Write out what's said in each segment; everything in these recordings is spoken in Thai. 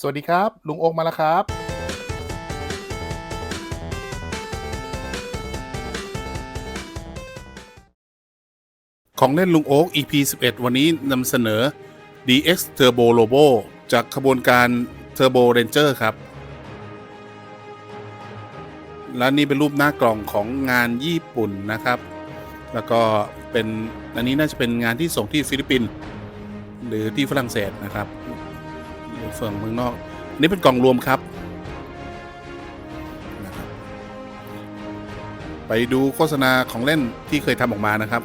สวัสดีครับ ลุงโอ๊กมาแล้วครับ ของเล่นลุงโอ๊ก EP 11 วันนี้นำเสนอ DX Turbo Robo จากขบวนการ Turbo Ranger ครับ และนี่เป็นรูปหน้ากล่องของงานญี่ปุ่นนะครับ แล้วก็เป็น อันนี้น่าจะเป็นงานที่ส่งที่ฟิลิปปินส์หรือที่ฝรั่งเศสนะครับ ฝั่งเมืองนอก อันนี้เป็นกล่องรวมครับนะครับ ไปดูโฆษณาของเล่นที่เคยทำออกมานะครับ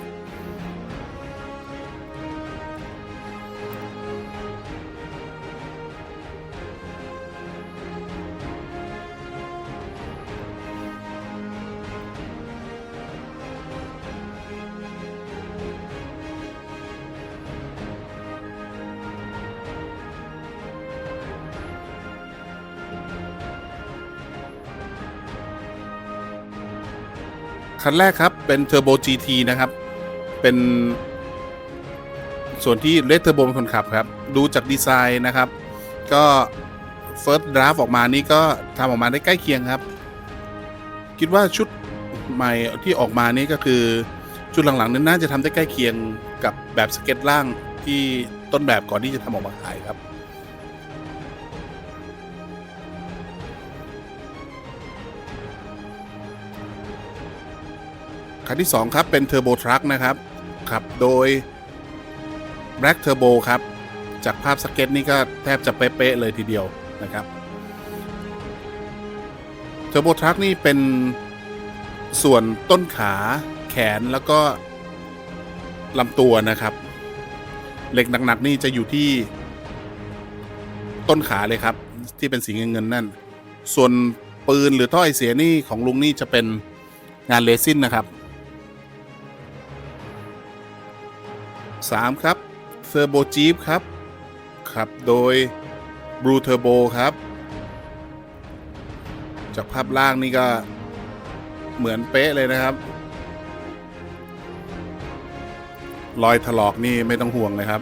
คันแรกครับเป็น Turbo GT นะครับ เป็นส่วนที่เล t เทอร์โบเป็นคนขับครับ ดูจากดีไซน์นะครับ ก็ First Draft ออกมานี่ก็ทำออกมาได้ใกล้เคียงครับ คิดว่าชุดใหม่ที่ออกมานี่ก็คือชุดหลังๆนั้นน่าจะทำได้ใกล้เคียงกับแบบสเก็ตล่างที่ต้นแบบก่อนที่จะทำออกมาขายครับ คันที่ 2 ครับ เป็น Turbo Truck นะครับขับโดย Black Turbo ครับ จากภาพสเก็ตนี่ก็แทบจะเป๊ะเลยทีเดียวนะครับ Turbo Truck นี่เป็นส่วนต้นขาแขนแล้วก็ลำตัวนะครับเหล็กหนักๆนี่จะอยู่ที่ต้นขาเลยครับ ที่เป็นสีเงินๆนั่น ส่วนปืนหรือท่อไอเสียนี่ของลุงนี่จะเป็นงานเลซินนะครับ 3 ครับเทอร์โบจีฟครับ ขับโดยบรูเทอร์โบครับ จากภาพล่างนี่ก็เหมือนเป๊ะเลยนะครับ รอยถลอกนี่ไม่ต้องห่วงเลยครับ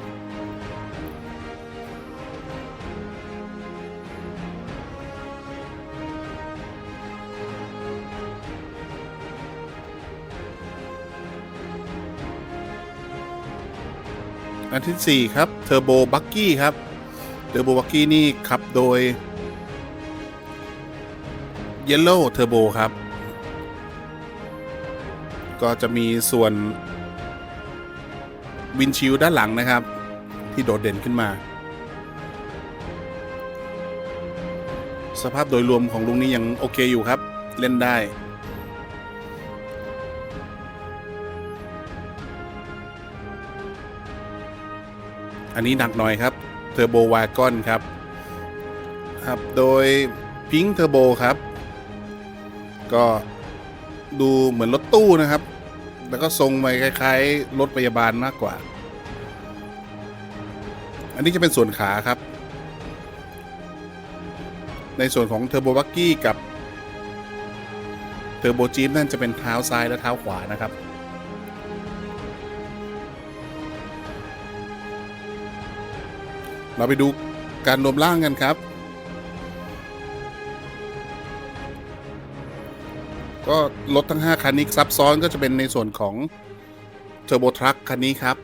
ที่4ครับ Turbo Buggy ครับ Turbo Buggy นี่ขับโดย Yellow Turbo ครับ ก็จะมีส่วนวินชิลด้านหลังนะครับ ที่โดดเด่นขึ้นมา สภาพโดยรวมของลุงนี้ยังโอเคอยู่ครับ เล่นได้ อันนี้หนักหน่อยครับเทอร์โบวากอนครับครับโดยพิงเทอร์โบครับ ก็ดูเหมือนรถตู้นะครับ แล้วก็ทรงไปคล้ายๆรถพยาบาลมากกว่า อันนี้จะเป็นส่วนขาครับ ในส่วนของเทอร์โบบักกี้กับเทอร์โบจีมนั่นจะเป็นเท้าซ้ายและเท้าขวานะครับ เราไปดูการรวมร่างกันครับ ก็รถทั้ง 5 คันนี้ซับซ้อนก็จะเป็นในส่วนของ Turbo Truck คันนี้ครับ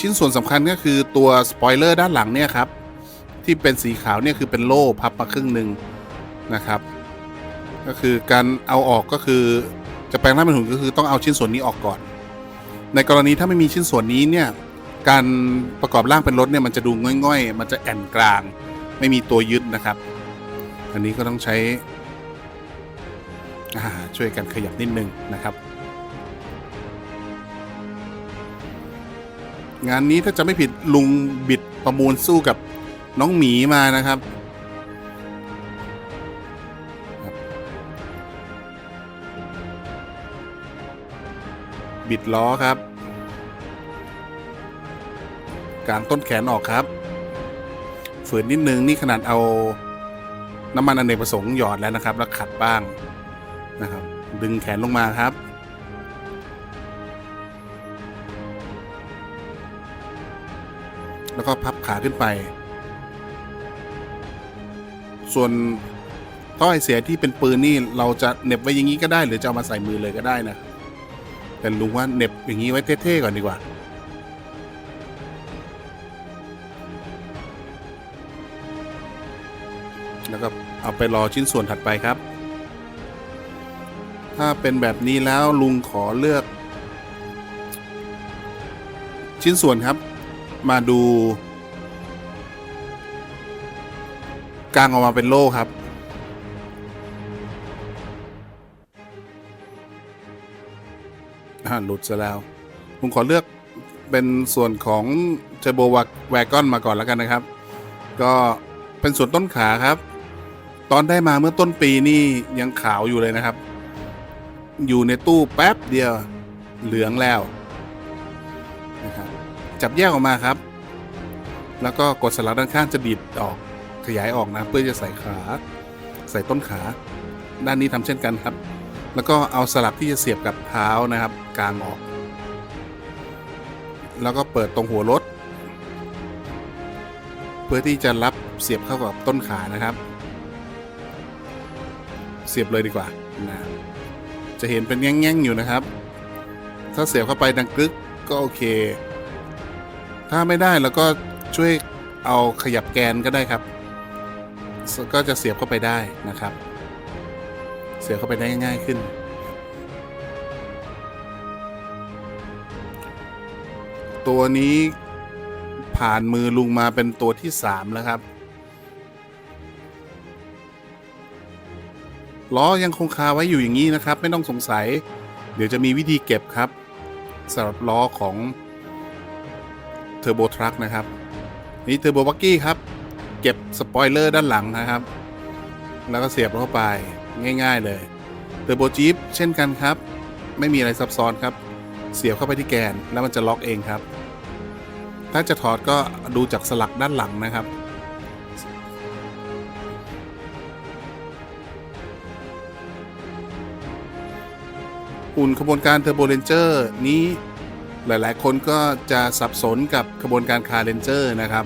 ชิ้นส่วนสำคัญก็คือตัวสปอยเลอร์ด้านหลังเนี่ยครับ ที่เป็นสีขาวเนี่ยคือเป็นโล่พับมาครึ่งหนึ่งนะครับ ก็คือการเอาออกก็คือจะแปลงร่างเป็นหุ่นก็คือต้องเอาชิ้นส่วนนี้ออกก่อน ในกรณีถ้าไม่มีชิ้นส่วนนี้เนี่ยการประกอบร่างเป็นรถเนี่ยมันจะดูง่อยๆ มันจะแอนกลาง ไม่มีตัวยึดนะครับ อันนี้ก็ต้องใช้ช่วยกันขยับนิดนึงนะครับ งานนี้ถ้าจะไม่ผิดลุงบิดประมูลสู้กับน้องหมีมานะครับ บิดล้อครับ การต้นแขนออกครับ ฝืนนิดนึงนี่ขนาดเอาน้ำมันอเนกประสงค์หยอดแล้วนะครับ แล้วขัดบ้างนะครับ ดึงแขนลงมาครับ แล้วก็พับขาขึ้นไป ส่วนท่อไอเสียที่เป็นปืนนี่เราจะเน็บไว้อย่างนี้ก็ได้ หรือจะเอามาใส่มือเลยก็ได้นะ แต่ลุงว่าเน็บอย่างนี้ไว้เท่ๆก่อนดีกว่าแล้วก็เอาไปรอชิ้นส่วนถัดไปครับ ถ้าเป็นแบบนี้แล้วลุงขอเลือก ชิ้นส่วนครับ มาดู กลางออกมาเป็นโล่ครับ หลุดซะแล้ว ผมขอเลือกเป็นส่วนของเทอร์โบแวกอนมาก่อนแล้วกันนะครับ ก็เป็นส่วนต้นขาครับ ตอนได้มาเมื่อต้นปีนี่ยังขาวอยู่เลยนะครับ อยู่ในตู้แป๊บเดียวเหลืองแล้วนะครับจับแยกออกมาครับ แล้วก็กดสลักด้านข้างจะดีดออกขยายออกนะ เพื่อจะใส่ขา ใส่ต้นขา ด้านนี้ทำเช่นกันครับ แล้วก็เอาสลักที่จะเสียบกับเท้านะครับกางออก แล้วก็เปิดตรงหัวรถ เพื่อที่จะรับเสียบเข้ากับต้นขานะครับ เสียบเลยดีกว่านะจะเห็นเป็นแง่งๆอยู่นะครับ ถ้าเสียบเข้าไปดังกึกก็โอเค ถ้าไม่ได้แล้วก็ช่วยเอาขยับแกนก็ได้ครับ ก็จะเสียบเข้าไปได้นะครับ เสียเข้าไปได้ง่ายขึ้น ตัวนี้ผ่านมือลุงมาเป็นตัวที่สามแล้วครับ ล้อยังคงคาไว้อยู่อย่างนี้นะครับ ไม่ต้องสงสัย เดี๋ยวจะมีวิธีเก็บครับสำหรับล้อของเทอร์โบทรัคนะครับ นี่เทอร์โบบักกี้ครับ เก็บสปอยเลอร์ด้านหลังนะครับ แล้วก็เสียบเข้าไป ง่ายๆเลยเทอร์โบจี๊ปเช่นกันครับ ไม่มีอะไรซับซ้อนครับ เสียบเข้าไปที่แกนแล้วมันจะล็อกเองครับ ถ้าจะถอดก็ดูจากสลักด้านหลังนะครับ อุ่นขบวนการเทอร์โบเรนเจอร์นี้หลายๆ คนก็จะสับสนกับขบวนการคาร์เรนเจอร์นะครับ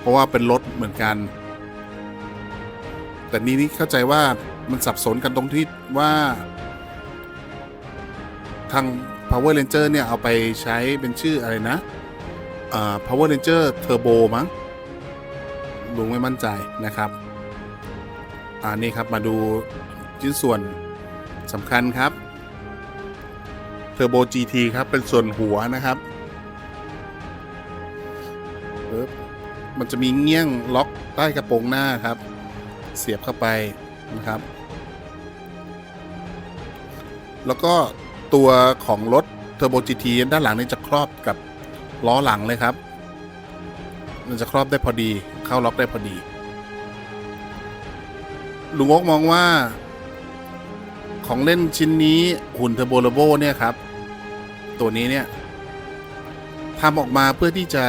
เพราะว่าเป็นรถเหมือนกัน แต่นี้นี่เข้าใจว่า มันสับสนกันตรงที่ว่า ทาง Power Ranger เนี่ย เอาไปใช้เป็นชื่ออะไรนะอ่า Power Ranger Turbo มั้งลุงไม่มั่นใจนะครับ อ่านี่ครับมาดูชิ้นส่วนสำคัญครับ Turbo GT ครับ เป็นส่วนหัวนะครับปึ๊บมันจะมีเงี้ยงล็อกใต้กระโปรงหน้าครับ เสียบเข้าไปนะครับ แล้วก็ตัวของรถ Turbo GT ด้านหลังนี่จะครอบกับล้อหลังเลยครับ มันจะครอบได้พอดี เข้าล็อกได้พอดี ลุงโอ๊กมองว่า ของเล่นชิ้นนี้หุ่นเทอร์โบโลโบเนี่ยครับ ตัวนี้เนี่ยทำออกมาเพื่อที่จะ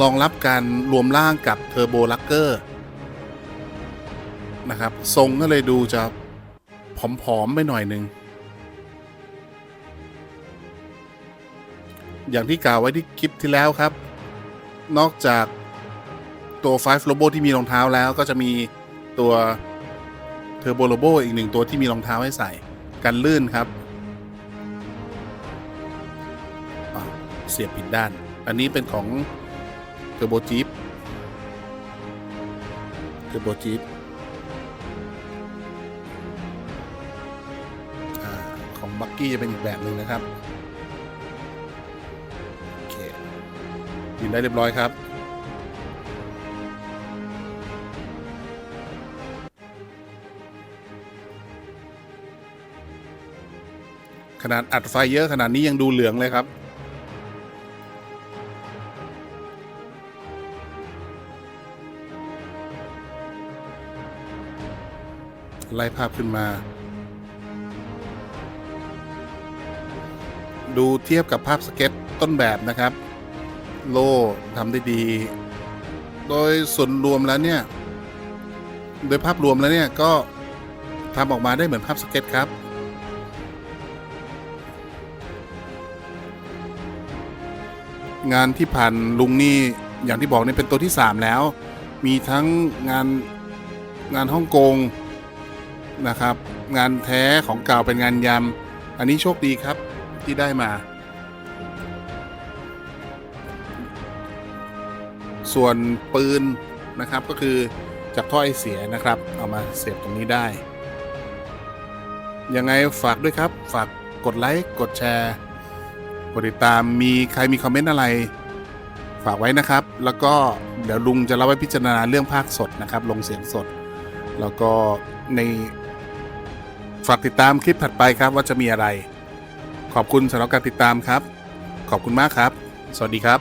รองรับการรวมร่างกับเทอร์โบลักเกอร์นะครับ ทรงก็เลยดูจะผอม ๆ ไปหน่อยหนึ่ง อย่างที่กล่าวไว้ที่คลิปที่แล้วครับ นอกจากตัว5 Robo ที่มีรองเท้าแล้วก็จะมีตัว Turbo Robo อีกหนึ่งตัวที่มีรองเท้าให้ใส่กันลื่นครับเสียบผิดด้าน อันนี้เป็นของ Turbo Jeep Turbo Jeep อ่าของบักกี้จะเป็นอีกแบบหนึ่งนะครับินได้เรียบร้อยครับ ขนาดอัดไฟเยอะขนาดนี้ยังดูเหลืองเลยครับ ไล่ภาพขึ้นมา ดูเทียบกับภาพสเก็ตต้นแบบนะครับ โลทำได้ดี โดยส่วนรวมแล้วเนี่ย โดยภาพรวมแล้วเนี่ยก็ทำออกมาได้เหมือนภาพสเก็ตครับงานที่ผ่านลุงนี่อย่างที่บอกนี่เป็นตัวที่ 3 แล้ว มีทั้งงานงานฮ่องกงนะครับ งานแท้ของเก่าเป็นงานยำอันนี้โชคดีครับที่ได้มา ส่วนปืนนะครับก็คือจากท่อไอเสียนะครับ เอามาเสียบตรงนี้ได้ ยังไงฝากด้วยครับ ฝากกดไลค์ กดแชร์ กดติดตามมีใครมีคอมเมนต์อะไร ฝากไว้นะครับ แล้วก็เดี๋ยวลุงจะเล่าไว้พิจารณาเรื่องภาคสดนะครับ ลงเสียงสด แล้วก็ในฝากติดตามคลิปถัดไปครับว่าจะมีอะไร ขอบคุณสำหรับการติดตามครับ ขอบคุณมากครับ สวัสดีครับ